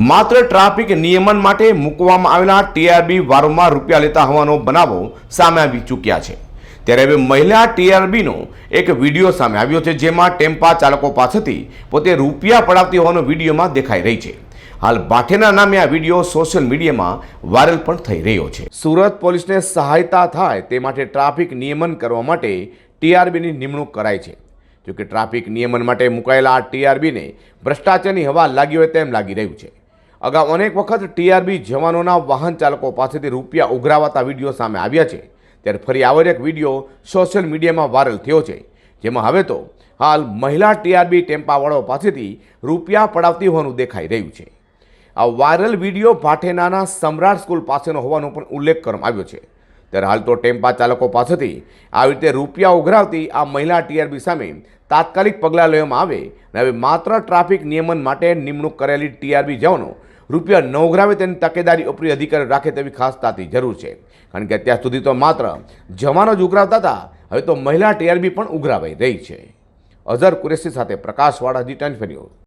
માત્ર ટ્રાફિક નિયમન માટે મૂકવામાં આવેલા ટીઆરબી વારંવાર રૂપિયા લેતા હોવાનો બનાવો સામે આવી ચૂક્યા છે. ત્યારે હવે મહિલા ટીઆરબીનો એક વીડિયો સામે આવ્યો છે, જેમાં ટેમ્પા ચાલકો પાસેથી પોતે રૂપિયા પડાવતી હોવાનો વિડીયોમાં દેખાઈ રહી છે. હાલ બાઠેના નામે આ વીડિયો સોશિયલ મીડિયામાં વાયરલ પણ થઈ રહ્યો છે. સુરત પોલીસને સહાયતા થાય તે માટે ટ્રાફિક નિયમન કરવા માટે ટીઆરબીની નિમણૂક કરાઈ છે. જોકે ટ્રાફિક નિયમન માટે મુકાયેલા આ ટીઆરબીને ભ્રષ્ટાચારની હવા લાગી હોય તેમ લાગી રહ્યું છે. અગાઉ અનેક વખત ટીઆરબી જવાનોના વાહન ચાલકો પાસેથી રૂપિયા ઉઘરાવાતા વીડિયો સામે આવ્યા છે. ત્યારે ફરી આવો એક વીડિયો સોશિયલ મીડિયામાં વાયરલ થયો છે. જેમાં હવે તો હાલ મહિલા ટીઆરબી ટેમ્પાવાળો પાસેથી રૂપિયા પડાવતી હોવાનું દેખાઈ રહ્યું છે. આ વાયરલ વીડિયો ભાઠેનાના સમ્રાટ સ્કૂલ પાસેનો હોવાનો પણ ઉલ્લેખ કરવામાં આવ્યો છે. ત્યારે હાલ તો ટેમ્પા ચાલકો પાસેથી આવી રીતે રૂપિયા ઉઘરાવતી આ મહિલા ટીઆરબી સામે તાત્કાલિક પગલાં લેવામાં આવે અને હવે માત્ર ટ્રાફિક નિયમન માટે નિમણૂક કરેલી ટીઆરબી જવાનો રૂપિયા ન ઉઘરાવે તેની તકેદારી ઉપરી અધિકારી રાખે તેવી ખાસ તાતી જરૂર છે. કારણ કે અત્યાર સુધી તો માત્ર જવાનો જ ઉઘરાવતા હતા, હવે તો મહિલા ટીઆરબી પણ ઉઘરાવાઈ રહી છે. અઝર કુરેશી સાથે પ્રકાશવાળા જી ટેન ન્યૂઝ.